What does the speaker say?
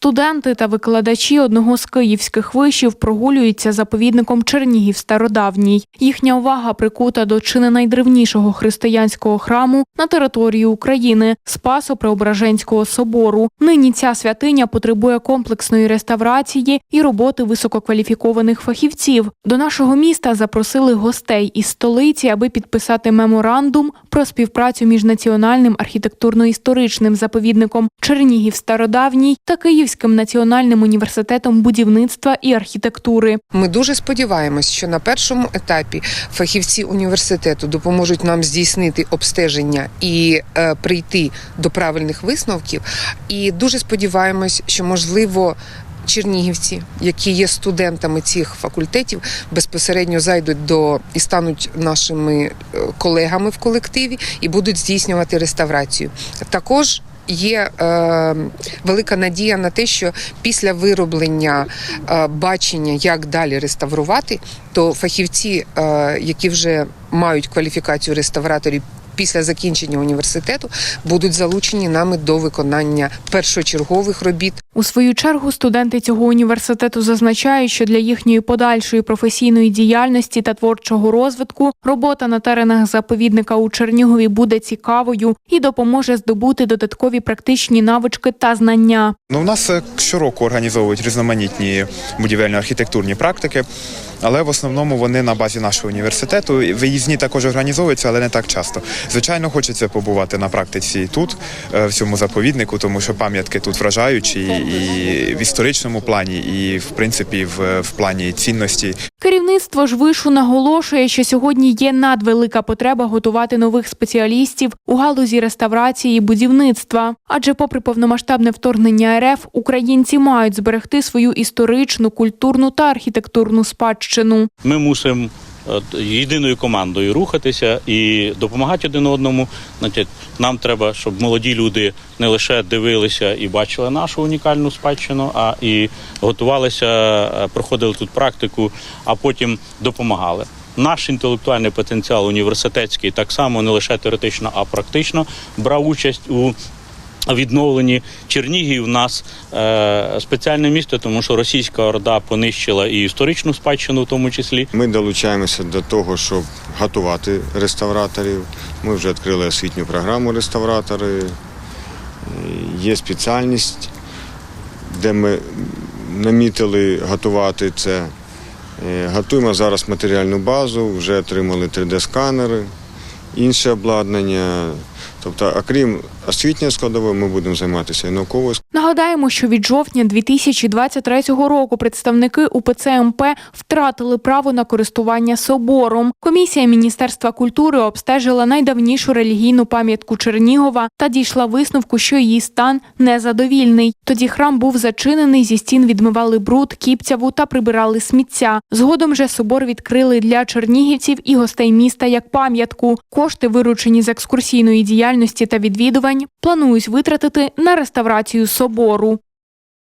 Студенти та викладачі одного з київських вишів прогулюються заповідником Чернігів Стародавній. Їхня увага прикута до чи не найдревнішого християнського храму на території України Спасо-Преображенського собору. Нині ця святиня потребує комплексної реставрації і роботи висококваліфікованих фахівців. До нашого міста запросили гостей із столиці, аби підписати меморандум про співпрацю між національним архітектурно-історичним заповідником Чернігів Стародавній та Київським національним університетом будівництва і архітектури. Ми дуже сподіваємось, що на першому етапі фахівці університету допоможуть нам здійснити обстеження і е, прийти до правильних висновків. І дуже сподіваємось, що можливо. Чернігівці, які є студентами цих факультетів, безпосередньо зайдуть до і стануть нашими е, колегами в колективі і будуть здійснювати реставрацію. Також є е, велика надія на те, що після вироблення е, бачення, як далі реставрувати, то фахівці, е, які вже мають кваліфікацію реставраторів. Після закінчення університету будуть залучені нами до виконання першочергових робіт У свою чергу студенти цього університету зазначають, що для їхньої подальшої професійної діяльності та творчого розвитку робота на теренах заповідника у Чернігові буде цікавою і допоможе здобути додаткові практичні навички та знання. Ну, у нас е, щороку організовують різноманітні будівельно-архітектурні практики, але в основному вони на базі нашого університету. Виїзні також організовуються, але не так часто. Звичайно, хочеться побувати на практиці тут, е, в цьому заповіднику, тому що пам'ятки тут вражаючі і в історичному плані, і в принципі в, в плані цінності. Керівництво ж вишу наголошує, що сьогодні є надвелика потреба готувати нових спеціалістів у галузі реставрації і будівництва. Адже, попри повномасштабне вторгнення РФ, українці мають зберегти свою історичну, культурну та архітектурну спадщину. Ми мусимо єдиною командою рухатися і допомагати один одному. Значить, нам треба, щоб молоді люди не лише дивилися і бачили нашу унікальну спадщину, а і готувалися, е, проходили тут практику, а потім допомагали. Наш інтелектуальний потенціал університетський так само не лише теоретично, а практично брав участь у відновленні Чернігів. У нас е, спеціальне місто, тому що російська орда понищила і історичну спадщину, в тому числі. Ми долучаємося до того, щоб готувати реставраторів. Ми вже відкрили освітню програму реставратори. Є спеціальність, де ми намітили готувати це. Е, Готуємо зараз матеріальну базу, вже отримали 3D-сканери, інше обладнання. Тобто, окрім освітньої складової, ми будемо займатися і науковою Нагадаємо, що від жовтня 2023 року представники УПЦ МП втратили право на користування собором. Комісія Міністерства культури обстежила найдавнішу релігійну пам'ятку Чернігова та дійшла висновку, що її стан незадовільний. Тоді храм був зачинений, зі стін відмивали бруд, кіпцяву та прибирали сміття. Згодом же собор відкрили для чернігівців і гостей міста як пам'ятку. Кошти, виручені з екскурсійної діяльності та відвідувань, планують витратити на реставрацію собору.